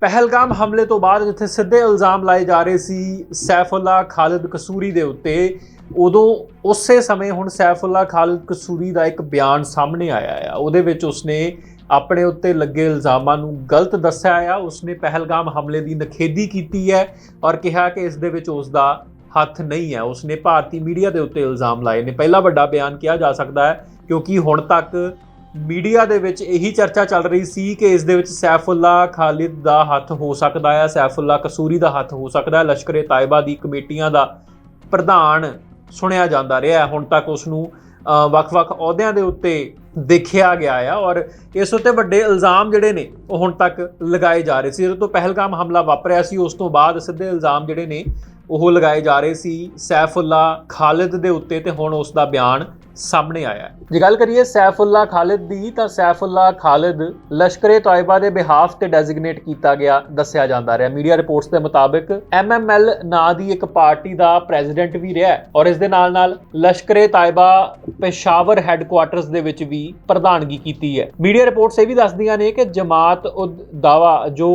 ਪਹਿਲਗਾਮ ਹਮਲੇ ਤੋਂ ਬਾਅਦ ਜਿੱਥੇ ਸਿੱਧੇ ਇਲਜ਼ਾਮ ਲਾਏ ਜਾ ਰਹੇ ਸੀ, ਸੈਫੁੱਲਾ ਖਾਲਿਦ ਕਸੂਰੀ ਦੇ ਉੱਤੇ, ਉਦੋਂ ਉਸੇ ਸਮੇਂ ਹੁਣ ਸੈਫੁੱਲਾ ਖਾਲਿਦ ਕਸੂਰੀ ਦਾ ਇੱਕ ਬਿਆਨ ਸਾਹਮਣੇ ਆਇਆ ਆ। ਉਹਦੇ ਵਿੱਚ ਉਸਨੇ ਆਪਣੇ ਉੱਤੇ ਲੱਗੇ ਇਲਜ਼ਾਮਾਂ ਨੂੰ ਗਲਤ ਦੱਸਿਆ ਆ। ਉਸਨੇ ਪਹਿਲਗਾਮ ਹਮਲੇ ਦੀ ਨਖੇਦੀ ਕੀਤੀ ਹੈ ਔਰ ਕਿਹਾ ਕਿ ਇਸ ਦੇ ਵਿੱਚ ਉਸ ਦਾ ਹੱਥ ਨਹੀਂ ਹੈ। ਉਸਨੇ ਭਾਰਤੀ ਮੀਡੀਆ ਦੇ ਉੱਤੇ ਇਲਜ਼ਾਮ ਲਾਏ ਨੇ। ਪਹਿਲਾ ਵੱਡਾ ਬਿਆਨ ਕਿਹਾ ਜਾ ਸਕਦਾ ਹੈ, ਕਿਉਂਕਿ ਹੁਣ ਤੱਕ ਮੀਡੀਆ ਦੇ ਵਿੱਚ ਇਹੀ ਚਰਚਾ ਚੱਲ ਰਹੀ ਸੀ ਕਿ ਇਸ ਦੇ ਵਿੱਚ ਸੈਫੁੱਲਾ ਖਾਲਿਦ ਦਾ ਹੱਥ ਹੋ ਸਕਦਾ ਹੈ, ਸੈਫੁੱਲਾ ਕਸੂਰੀ ਦਾ ਹੱਥ ਹੋ ਸਕਦਾ ਹੈ। ਲਸ਼ਕਰੇ ਤਾਇਬਾ ਦੀ ਕਮੇਟੀਆਂ ਦਾ ਪ੍ਰਧਾਨ ਸੁਣਿਆ ਜਾਂਦਾ ਰਿਹਾ ਹੁਣ ਤੱਕ ਉਸ ਨੂੰ ਵੱਖ-ਵੱਖ ਅਹੁਦਿਆਂ ਦੇ ਉੱਤੇ ਦੇਖਿਆ ਗਿਆ ਆ ਔਰ ਇਸ ਉੱਤੇ ਵੱਡੇ ਇਲਜ਼ਾਮ ਜਿਹੜੇ ਨੇ, ਉਹ ਹੁਣ ਤੱਕ ਲਗਾਏ ਜਾ ਰਹੇ ਸੀ। ਜਦੋਂ ਤੋਂ ਪਹਿਲਗਾਮ ਹਮਲਾ ਵਾਪਰਿਆ ਸੀ, ਉਸ ਤੋਂ ਬਾਅਦ ਸਿੱਧੇ ਇਲਜ਼ਾਮ ਜਿਹੜੇ ਨੇ, ਉਹ ਲਗਾਏ ਜਾ ਰਹੇ ਸੀ ਸੈਫੁੱਲਾ ਖਾਲਿਦ ਦੇ ਉੱਤੇ ਤੇ ਹੁਣ ਉਸ ਦਾ ਬਿਆਨ ਸਾਹਮਣੇ ਆਇਆ ਜੇ ਗੱਲ ਕਰੀਏ ਸੈਫੁੱਲਾ ਖਾਲਿਦ ਦੀ, ਤਾਂ ਸੈਫੁੱਲਾ ਖਾਲਿਦ ਲਸ਼ਕਰੇ ਤਾਇਬਾ ਦੇ ਬਿਹਾਫ ਤੇ ਡੈਜ਼ਿਗਨੇਟ ਕੀਤਾ ਗਿਆ, ਦੱਸਿਆ ਜਾਂਦਾ ਰਿਹਾ। ਮੀਡੀਆ ਰਿਪੋਰਟਸ ਦੇ ਮੁਤਾਬਕ ਐਮਐਮਐਲ ਨਾਂ ਦੀ ਇੱਕ ਪਾਰਟੀ ਦਾ ਪ੍ਰੈਜ਼ੀਡੈਂਟ ਵੀ ਰਿਹਾ ਔਰ ਇਸ ਦੇ ਨਾਲ ਨਾਲ ਲਸ਼ਕਰੇ ਤਾਇਬਾ ਪੇਸ਼ਾਵਰ ਹੈੱਡਕੁਆਰਟਰਸ ਦੇ ਵਿੱਚ ਵੀ ਪ੍ਰਧਾਨਗੀ ਕੀਤੀ ਹੈ। ਮੀਡੀਆ ਰਿਪੋਰਟਸ ਇਹ ਵੀ ਦੱਸਦੀਆਂ ਨੇ ਕਿ ਜਮਾਤ ਉਦ ਦਾਵਾ, ਜੋ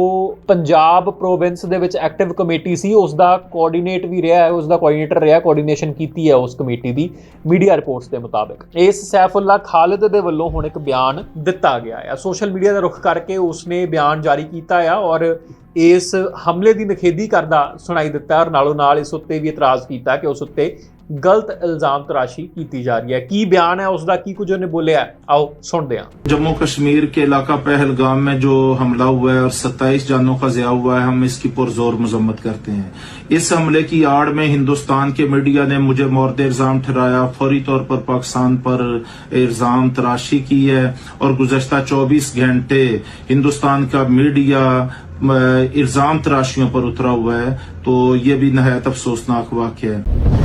ਪੰਜਾਬ ਪ੍ਰੋਵਿੰਸ ਦੇ ਵਿੱਚ ਐਕਟਿਵ ਕਮੇਟੀ ਸੀ, ਉਸ ਦਾ ਕੋਆਰਡੀਨੇਟ ਵੀ ਰਿਹਾ ਹੈ, ਉਸ ਦਾ ਕੋਆਰਡੀਨੇਟਰ ਰਿਹਾ ਕੋਆਰਡੀਨੇਸ਼ਨ ਕੀਤੀ ਹੈ ਉਸ ਕਮੇਟੀ ਦੀ। ਮੀਡੀਆ ਰਿਪੋਰਟਸ ਦੇ ਮੁਤਾਬਕ। ਇਸ ਸੈਫੁੱਲਾ ਖਾਲਿਦ ਦੇ ਵੱਲੋਂ ਹੁਣ ਇੱਕ ਬਿਆਨ ਦਿੱਤਾ ਗਿਆ ਹੈ ਸੋਸ਼ਲ ਮੀਡੀਆ ਦਾ ਰੁਖ ਕਰਕੇ ਉਸਨੇ ਬਿਆਨ ਜਾਰੀ ਕੀਤਾ ਆ ਔਰ ਇਸ ਹਮਲੇ ਦੀ ਨਖੇਦੀ ਕਰਦਾ ਸੁਣਾਈ ਦਿੱਤਾ ਔਰ ਨਾਲੋਂ ਨਾਲ ਇਸ ਉੱਤੇ ਵੀ ਇਤਰਾਜ਼ ਕੀਤਾ ਕਿ ਉਸ ਉੱਤੇ ਗਲਤ ਇਲਜ਼ਾਮ ਤਰਾਸ਼ੀ ਕੀਤੀ ਜਾ ਰਹੀ ਹੈ ਕੀ ਬਿਆਨ ਹੈ ਉਸ ਦਾ ਕੀ ਕੁਝ ਉਹਨੇ ਬੋਲਿਆ ਹੈ? ਆਓ ਸੁਣਦੇ ਹਾਂ जम्मू कश्मीर के इलाका पहलगाम में जो हमला हुआ है और 27 जानों का ज़िया हुआ है हम इसकी पुरजोर मजम्मत करते हैं इस हमले की आड़ में हिंदुस्तान के मीडिया ने मुझे मौत इल्जाम ठहराया फौरी तौर पर पाकिस्तान पर इल्जाम तराशी की है और गुजशत 24 घंटे हिंदुस्तान का मीडिया अ, इल्जाम तराशियों पर उतरा हुआ है तो ये भी नहायत अफसोसनाक वाक्य है